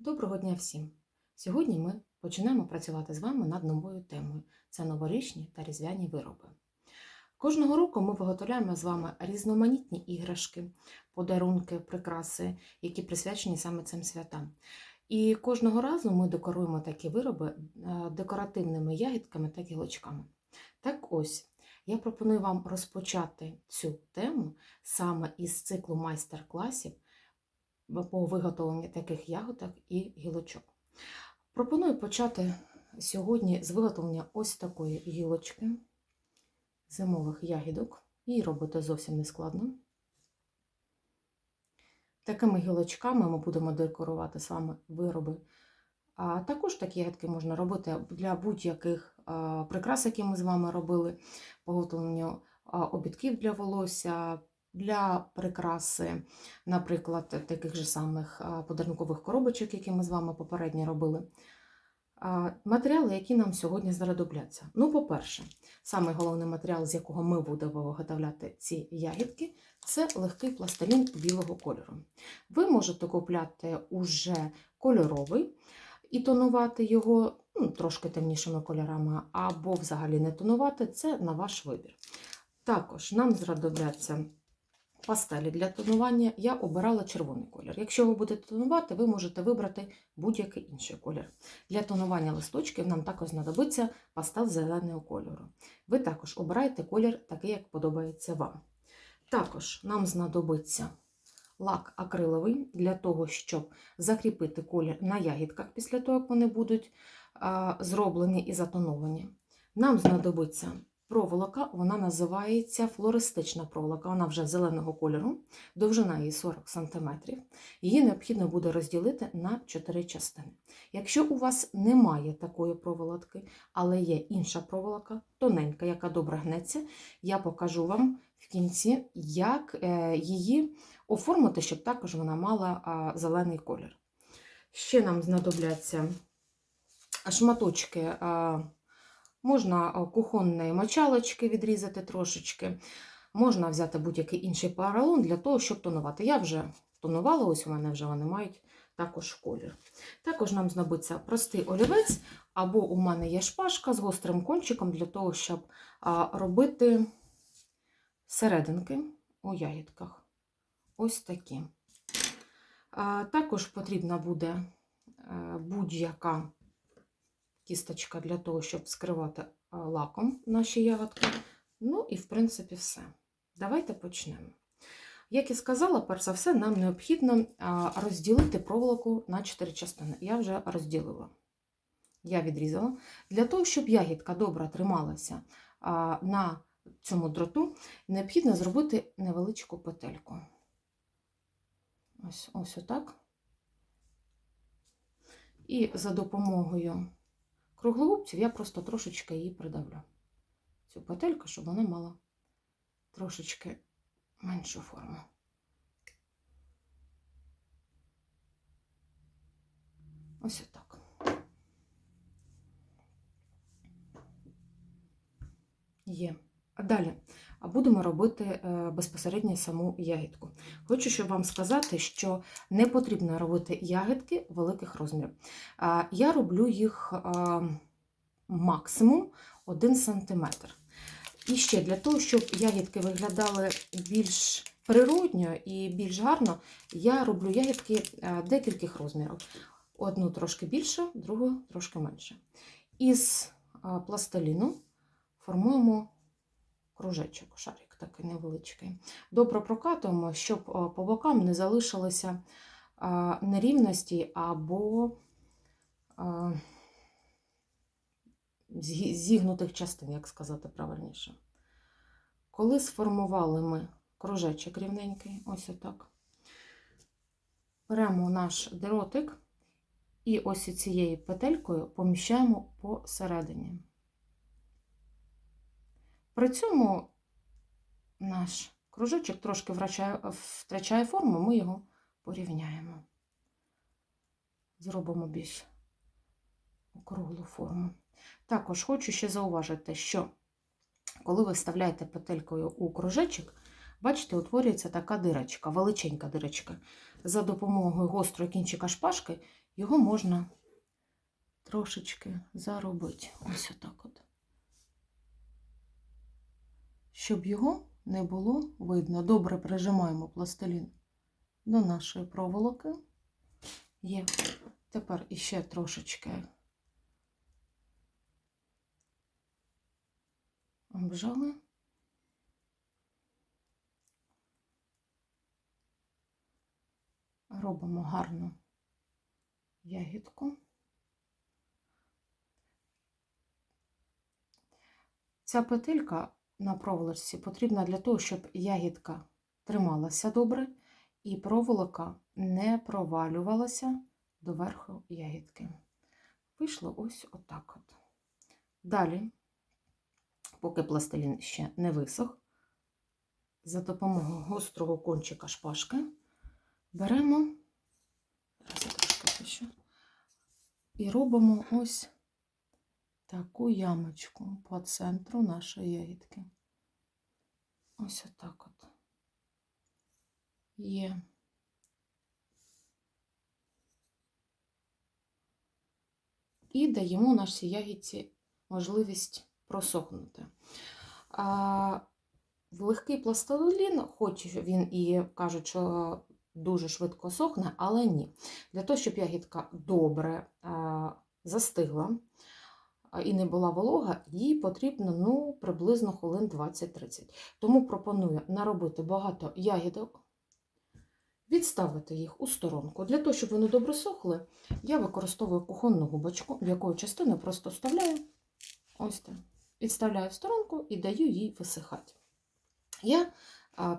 Доброго дня всім! Сьогодні ми починаємо працювати з вами над новою темою це новорічні та різдвяні вироби. Кожного року ми виготовляємо з вами різноманітні іграшки, подарунки, прикраси, які присвячені саме цим святам. І кожного разу ми декоруємо такі вироби е, декоративними ягідками та гілочками. Так ось, я пропоную вам розпочати цю тему саме із циклу майстер-класів по виготовленню таких ягодок і гілочок. Пропоную почати сьогодні з виготовлення ось такої гілочки зимових ягідок. Її робити зовсім не складно. Такими гілочками ми будемо декорувати з вами вироби. А також такі ягідки можна робити для будь-яких прикрас, які ми з вами робили, по виготовленню обідків для волосся, для прикраси, наприклад, таких же самих подарункових коробочок, які ми з вами попередньо робили. Матеріали, які нам сьогодні знадобляться. Ну, по-перше, самий головний матеріал, з якого ми будемо виготовляти ці ягідки, це легкий пластилін білого кольору. Ви можете купляти уже кольоровий і тонувати його ну, трошки темнішими кольорами, або взагалі не тонувати це на ваш вибір. Також нам знадобляться пастелі для тонування. Я обирала червоний колір. Якщо ви будете тонувати, ви можете вибрати будь-який інший колір. Для тонування листочків нам також знадобиться пастел зеленого кольору. Ви також обираєте колір такий, як подобається вам. Також нам знадобиться лак акриловий для того, щоб закріпити колір на ягідках після того, як вони будуть зроблені і затоновані. Нам знадобиться проволока, вона називається флористична проволока, вона вже зеленого кольору, довжина її 40 см. Її необхідно буде розділити на 4 частини. Якщо у вас немає такої проволоки, але є інша проволока, тоненька, яка добре гнеться, я покажу вам в кінці, як е, її оформити, щоб також вона мала зелений колір. Ще нам знадобляться шматочки, можна кухонної мочалочки відрізати трошечки, можна взяти будь-який інший поролон для того, щоб тонувати. Я вже тонувала, ось у мене вже вони мають також колір. Також нам знадобиться простий олівець, або у мене є шпажка з гострим кончиком для того, щоб робити серединки у ягідках. Ось такі. Також потрібна буде будь-яка кісточка для того, щоб скривати лаком наші ягодки. Ну і, в принципі, все. Давайте почнемо. Як і сказала, перш за все, нам необхідно розділити проволоку на 4 частини. Я вже розділила. Я відрізала. Для того, щоб ягідка добре трималася на цьому дроту, необхідно зробити невеличку петельку. Ось ось отак. І за допомогою круглогубців я просто трошечки її придавлю. Цю петельку, щоб вона мала трошечки меншу форму. Ось отак. Є. А далі будемо робити е, безпосередньо саму ягідку. Хочу щоб вам сказати, що не потрібно робити ягідки великих розмірів. Я роблю їх максимум 1 см. І ще для того, щоб ягідки виглядали більш природньо і більш гарно, я роблю ягідки е, декількох розмірів. Одну трошки більше, другу трошки менше. Із пластиліну формуємо кружечок, шарик такий невеличкий. Добре прокатуємо, щоб по бокам не залишилися нерівності або зігнутих частин, як сказати правильніше. Коли сформували ми кружечок рівненький, ось отак, беремо наш дротик і ось цією петелькою поміщаємо посередині. При цьому наш кружочок трошки втрачає, форму, ми його порівняємо. Зробимо більш округлу форму. Також хочу ще зауважити, що коли ви вставляєте петелькою у кружечок, бачите, утворюється така дирочка, величенька дирочка. За допомогою гострого кінчика шпажки його можна трошечки заробити. Ось отак от. Щоб його не було видно. Добре прижимаємо пластилін до нашої проволоки. Є. Тепер іще трошечки обжали. Робимо гарну ягідку. Ця петелька на проволочці потрібна для того, щоб ягідка трималася добре і проволока не провалювалася до верху ягідки. Вийшло ось отак от. Далі, поки пластилін ще не висох, за допомогою гострого кончика шпажки беремо, трошки і робимо ось таку ямочку по центру нашої ягідки. Ось отак от. Є. І даємо нашій ягідці можливість просохнути. А в легкий пластилін, хоч він і кажуть, що дуже швидко сохне, але ні. Для того, щоб ягідка добре а, застигла і не була волога, їй потрібно ну, приблизно хвилин 20-30. Тому пропоную наробити багато ягідок, відставити їх у сторонку. Для того, щоб вони добре сохли, я використовую кухонну губочку, в якої частину просто вставляю ось так. Відставляю в сторонку і даю їй висихати. Я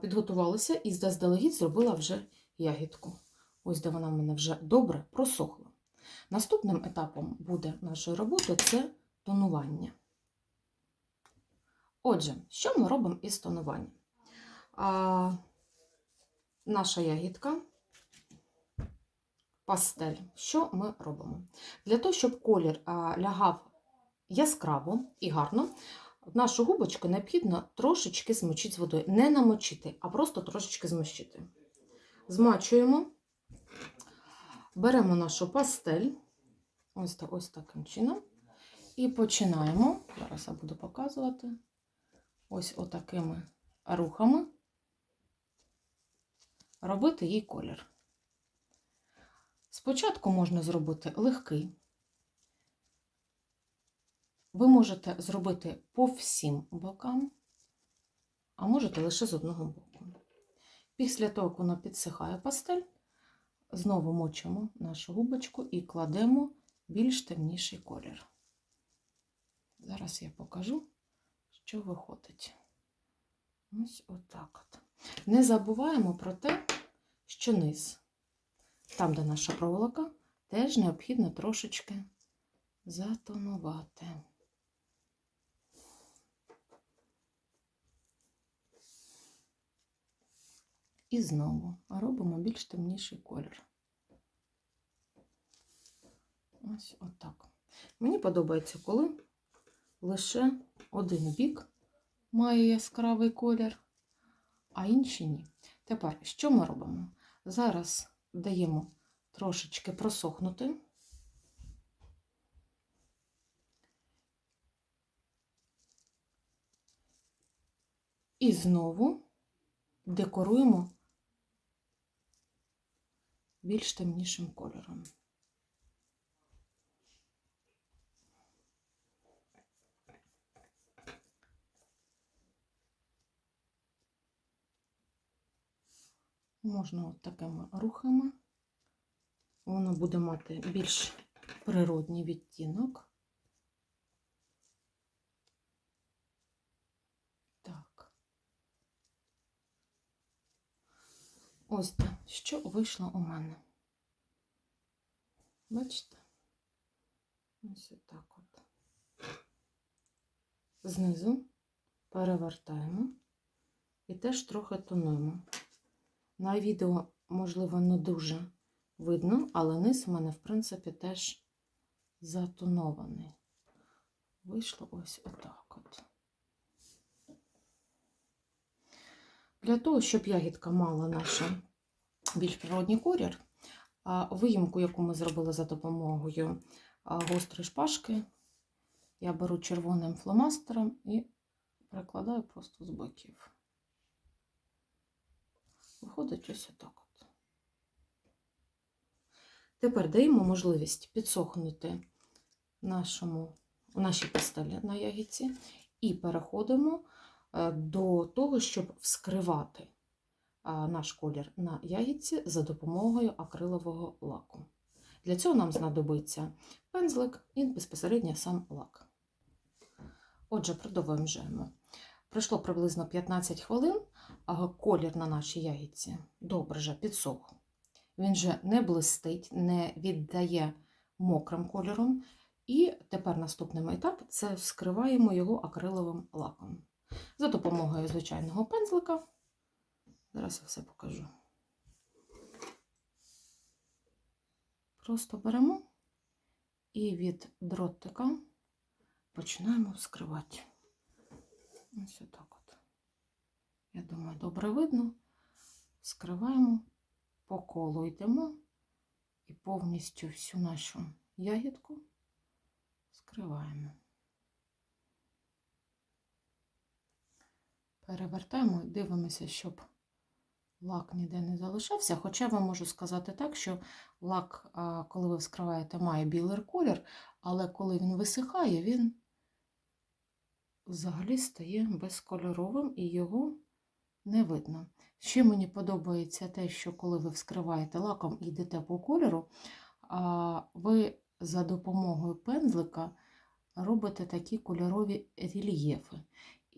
підготувалася і заздалегідь зробила вже ягідку. Ось де вона в мене вже добре просохла. Наступним етапом буде нашої роботи це тонування. Отже, що ми робимо із тонуванням? А, наша ягідка, пастель. Що ми робимо? Для того, щоб колір лягав яскраво і гарно, нашу губочку необхідно трошечки змочити з водою. Не намочити, а просто трошечки змочити. Змачуємо, беремо нашу пастель, ось, ось таким чином, і починаємо. Зараз я буду показувати ось отакими рухами робити їй колір. Спочатку можна зробити легкий. Ви можете зробити по всім бокам, а можете лише з одного боку. Після того, як вона підсихає пастель, знову мочимо нашу губочку і кладемо більш темніший колір. Зараз я покажу, що виходить. Ось отак от. Не забуваємо про те, що низ, там, де наша проволока, теж необхідно трошечки затонувати. І знову робимо більш темніший колір. Ось отак. Мені подобається, коли лише один бік має яскравий колір, а інший ні. Тепер, що ми робимо? Зараз даємо трошечки просохнути. І знову декоруємо більш темнішим кольором. Можна от такими рухами. Воно буде мати більш природній відтінок. Так. Ось так, що вийшло у мене. Бачите? Ось так от. Знизу перевертаємо і теж трохи тонуємо. На відео, можливо, не дуже видно, але низ у мене, в принципі, теж затонований. Вийшло ось отак от. Для того, щоб ягідка мала наша більш природній колір, виїмку, яку ми зробили за допомогою гострої шпажки, я беру червоним фломастером і прикладаю просто з боків. Виходить ось отак от. Тепер даємо можливість підсохнути нашому, нашій пастелі на ягідці і переходимо до того, щоб вскривати наш колір на ягідці за допомогою акрилового лаку. Для цього нам знадобиться пензлик і безпосередньо сам лак. Отже, продовжуємо. Пройшло приблизно 15 хвилин, а колір на нашій ягідці добре вже підсох. Він вже не блистить, не віддає мокрим кольором. І тепер наступний етап це вскриваємо його акриловим лаком. За допомогою звичайного пензлика. Зараз я все покажу. Просто беремо і від дротика починаємо вскривати. Ось отак от. Я думаю, добре видно. Скриваємо, по колу йдемо і повністю всю нашу ягідку скриваємо. Перевертаємо і дивимося, щоб лак ніде не залишався. Хоча вам можу сказати так, що лак, коли ви вскриваєте, має білий колір, але коли він висихає, він взагалі стає безкольоровим і його не видно. Ще мені подобається те, що коли ви вскриваєте лаком і йдете по кольору, ви за допомогою пензлика робите такі кольорові рельєфи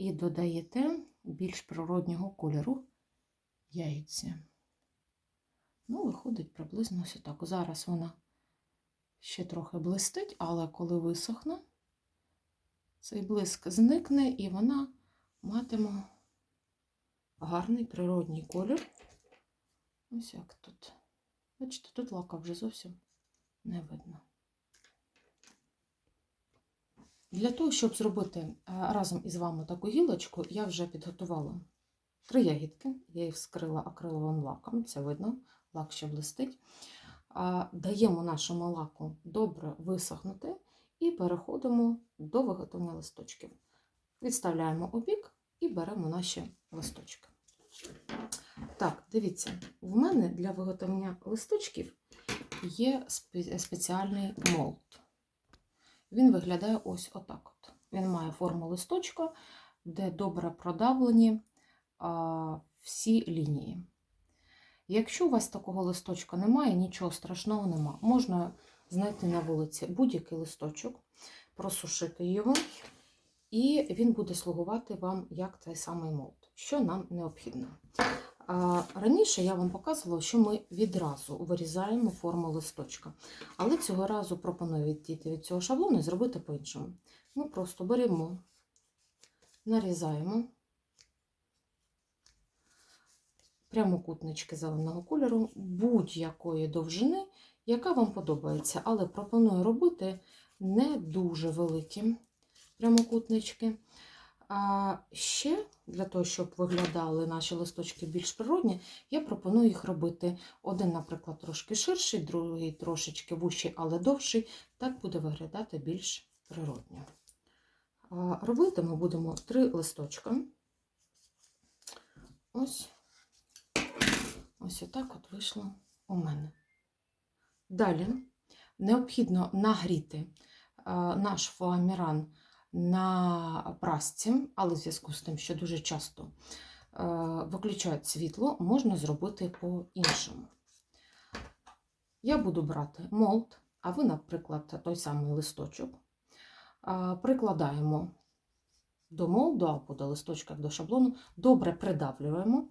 і додаєте більш природнього кольору яйця. Ну, виходить приблизно ось так. Зараз вона ще трохи блистить, але коли висохне, цей блиск зникне і вона матиме гарний природній колір. Ось як тут. Бачите, тут лака вже зовсім не видно. Для того, щоб зробити е, разом із вами таку гілочку, я вже підготувала три ягідки. Я їх вскрила акриловим лаком, це видно, лак ще блистить. Даємо нашому лаку добре висохнути і переходимо до виготовлення листочків. Відставляємо обік і беремо наші листочки. Так, дивіться, в мене для виготовлення листочків є спеціальний молд. Він виглядає ось отак. От. Він має форму листочка, де добре продавлені а, всі лінії. Якщо у вас такого листочка немає, нічого страшного нема. Можна знайти на вулиці будь-який листочок, просушити його, і він буде слугувати вам як той самий молд, що нам необхідно. Раніше я вам показувала, що ми відразу вирізаємо форму листочка. Але цього разу пропоную відійти від цього шаблону і зробити по-іншому. Ми просто беремо, нарізаємо прямокутнички зеленого кольору будь-якої довжини, яка вам подобається. Але пропоную робити не дуже великі прямокутнички. А ще для того, щоб виглядали наші листочки більш природні, я пропоную їх робити один, наприклад, трошки ширший, другий трошечки вущий, але довший. Так буде виглядати більш природньо. Робити ми будемо три листочка. Ось ось отак от вийшло у мене. Далі необхідно нагріти наш фоаміран на прасці, але в зв'язку з тим, що дуже часто е, виключають світло, можна зробити по-іншому. Я буду брати молд, а ви, наприклад, той самий листочок, е, прикладаємо до молду або до листочка, до шаблону, добре придавлюємо.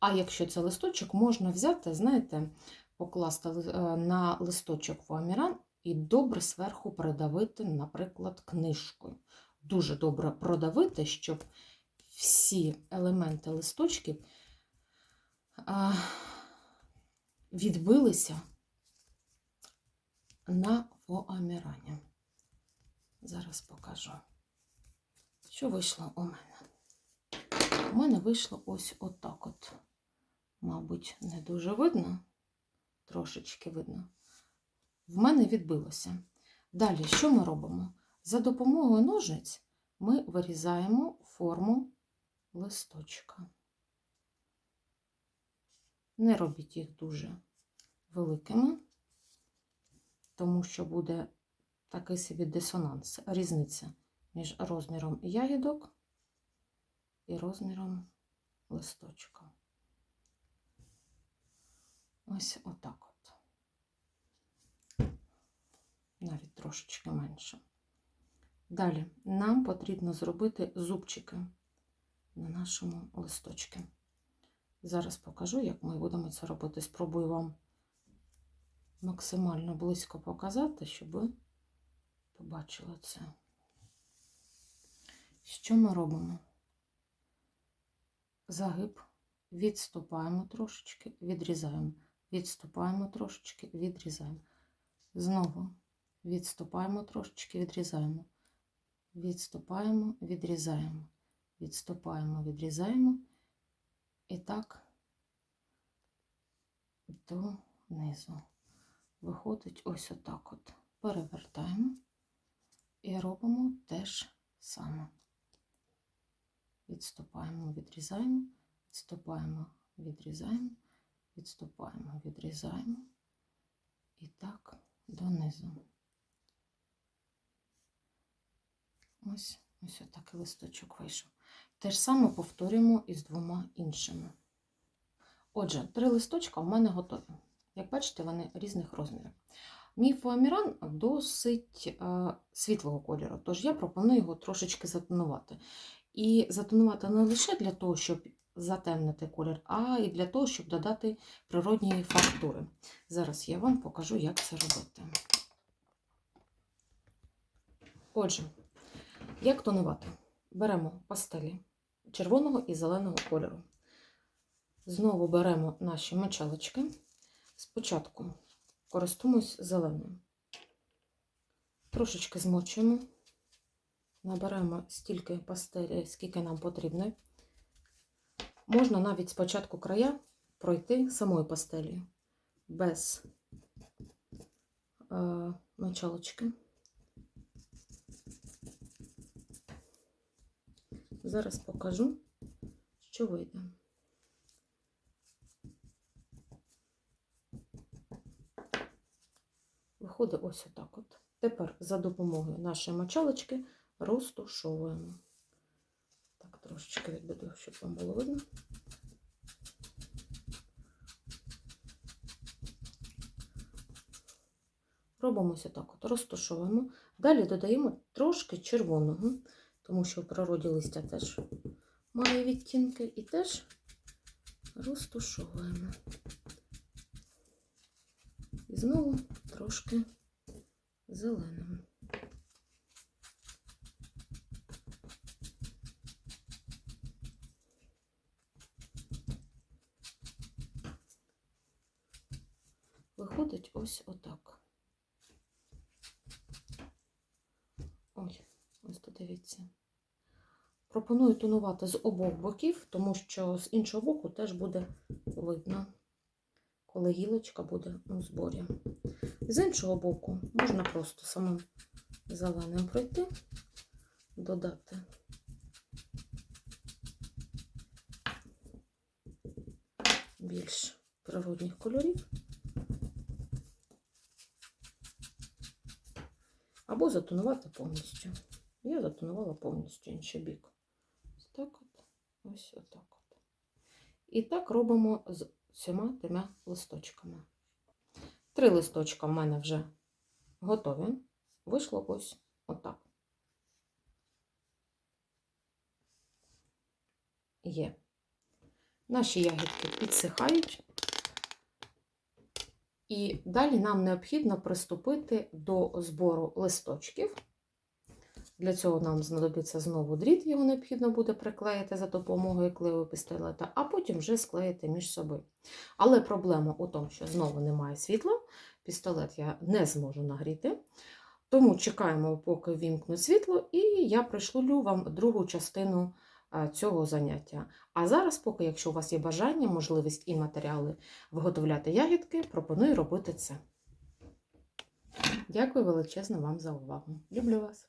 А якщо це листочок, можна взяти, знаєте, покласти е, на листочок фоаміран і добре зверху придавити, наприклад, книжкою. Дуже добре продавити, щоб всі елементи листочків відбилися на фоамірані. Зараз покажу, що вийшло у мене. У мене вийшло ось отак от. Мабуть, не дуже видно, трошечки видно. В мене відбилося. Далі, що ми робимо? За допомогою ножниць ми вирізаємо форму листочка. Не робіть їх дуже великими, тому що буде такий собі дисонанс, різниця між розміром ягідок і розміром листочка. Ось отак от. Навіть трошечки менше. Далі нам потрібно зробити зубчики на нашому листочку. Зараз покажу, як ми будемо це робити. Спробую вам максимально близько показати, щоб ви побачили це. Що ми робимо? Загиб, відступаємо трошечки, відрізаємо, відступаємо трошечки, відрізаємо. Знову відступаємо трошечки, відрізаємо. Відступаємо, відрізаємо, відступаємо, відрізаємо. І так донизу. Виходить ось отак от. Перевертаємо і робимо те ж саме. Відступаємо, відрізаємо, відступаємо, відрізаємо, відступаємо, відрізаємо. І так донизу. Ось, ось отакий листочок вийшов. Те ж саме повторюємо із двома іншими. Отже, три листочка в мене готові. Як бачите, вони різних розмірів. Мій фоаміран досить е, світлого кольору, тож я пропоную його трошечки затонувати. І затонувати не лише для того, щоб затемнити колір, а й для того, щоб додати природні фактури. Зараз я вам покажу, як це робити. Отже, як тонувати? Беремо пастелі червоного і зеленого кольору. Знову беремо наші мочалочки. Спочатку користуємось зеленим. Трошечки змочуємо, наберемо стільки пастелі, скільки нам потрібно. Можна навіть спочатку края пройти самою пастелью, без е, мочалочки. Зараз покажу, що вийде. Виходить ось отак от. Тепер за допомогою нашої мочалочки розтушовуємо. Так, трошечки відбуду, щоб вам було видно. Робимо ось отак от, розтушовуємо. Далі додаємо трошки червоного тому що в природі листя теж має відтінки і теж розтушовуємо. І знову трошки зеленим. Виходить ось отак. Пропоную тонувати з обох боків, тому що з іншого боку теж буде видно, коли гілочка буде у зборі. З іншого боку можна просто самим зеленим пройти, додати більш природних кольорів. Або затонувати повністю. Я затонувала повністю інший бік. Ось так от, ось отак от. І так робимо з всіма трьома листочками. Три листочка в мене вже готові. Вийшло ось отак. Є. Наші ягідки підсихають. І далі нам необхідно приступити до збору листочків. Для цього нам знадобиться знову дріт, його необхідно буде приклеїти за допомогою клеєвого пістолета, а потім вже склеїти між собою. Але проблема у тому, що знову немає світла, пістолет я не зможу нагріти. Тому чекаємо, поки вімкнуть світло, і я пришлю вам другу частину цього заняття. А зараз, поки, якщо у вас є бажання, можливість і матеріали виготовляти ягідки, пропоную робити це. Дякую величезно вам за увагу. Люблю вас!